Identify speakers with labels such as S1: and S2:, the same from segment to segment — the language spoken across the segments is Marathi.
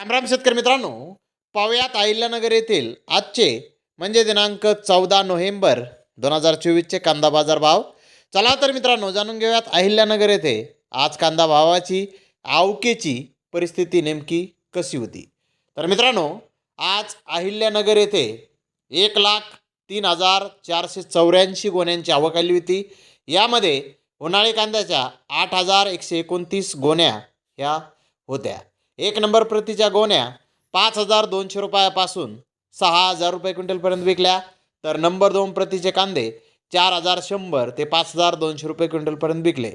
S1: रामराम शेतकरी मित्रांनो पाहुयात अहिल्यानगर येथील आजचे म्हणजे दिनांक चौदा नोव्हेंबर दोन हजार चोवीसचे कांदा बाजार भाव. चला तर मित्रांनो जाणून घेऊयात अहिल्यानगर येथे आज कांदा भावाची आवकेची परिस्थिती नेमकी कशी होती. तर मित्रांनो आज अहिल्यानगर येथे एक लाख तीन हजार चारशे चौऱ्याऐंशी गोण्यांची आवक आली होती. यामध्ये उन्हाळी कांद्याच्या आठ हजार एकशे एकोणतीस गोण्या ह्या होत्या. एक नंबर प्रतीच्या गोण्या पाच हजार दोनशे रुपयापासून सहा हजार रुपये क्विंटलपर्यंत विकल्या. तर नंबर दोन प्रतीचे कांदे चार हजार शंभर ते पाच हजार दोनशे रुपये क्विंटलपर्यंत विकले.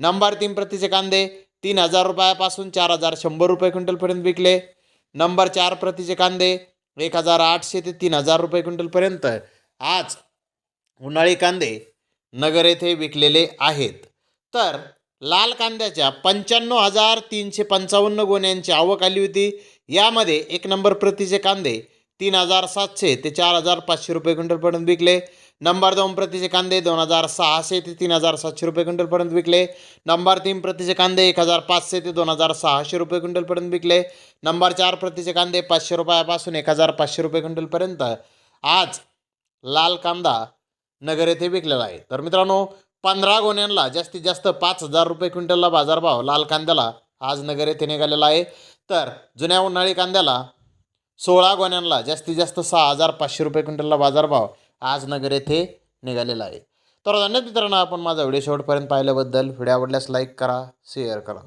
S1: नंबर तीन प्रतीचे कांदे तीन हजार रुपयापासून चार हजार शंभर रुपये क्विंटलपर्यंत विकले. नंबर चार प्रतीचे कांदे एक हजार आठशे ते तीन हजार रुपये क्विंटलपर्यंत आज उन्हाळी कांदे नगर येथे विकलेले आहेत. तर लाल कांद्याच्या पंच्याण्णव हजार तीनशे पंचावन्न गोण्यांची आवक आली होती. यामध्ये एक नंबर प्रतीचे कांदे तीन हजार सातशे ते चार हजार पाचशे रुपये क्विंटलपर्यंत विकले. नंबर दोन प्रतीचे कांदे दोन हजार सहाशे ते तीन हजार सातशे रुपये क्विंटलपर्यंत विकले. नंबर तीन प्रतीचे कांदे एक हजार पाचशे ते दोन हजार सहाशे रुपये क्विंटलपर्यंत विकले. नंबर चार प्रतीचे कांदे पाचशे रुपयापासून एक हजार पाचशे रुपये क्विंटलपर्यंत आज लाल कांदा नगर येथे विकलेला आहे. तर मित्रांनो पंधरा गोण्यांना जास्तीत जास्त पाच हजार रुपये क्विंटलला बाजारभाव लाल कांद्याला आज नगर येथे निघालेला आहे. तर जुन्या उन्हाळी कांद्याला सोळा गोण्यांना जास्तीत जास्त सहा हजार पाचशे रुपये क्विंटलला बाजारभाव आज नगर येथे निघालेला आहे. तर धन्यवाद मित्रांनो आपण माझा व्हिडिओ शेवटपर्यंत पाहिल्याबद्दल. व्हिडिओ आवडल्यास लाईक करा शेअर करा.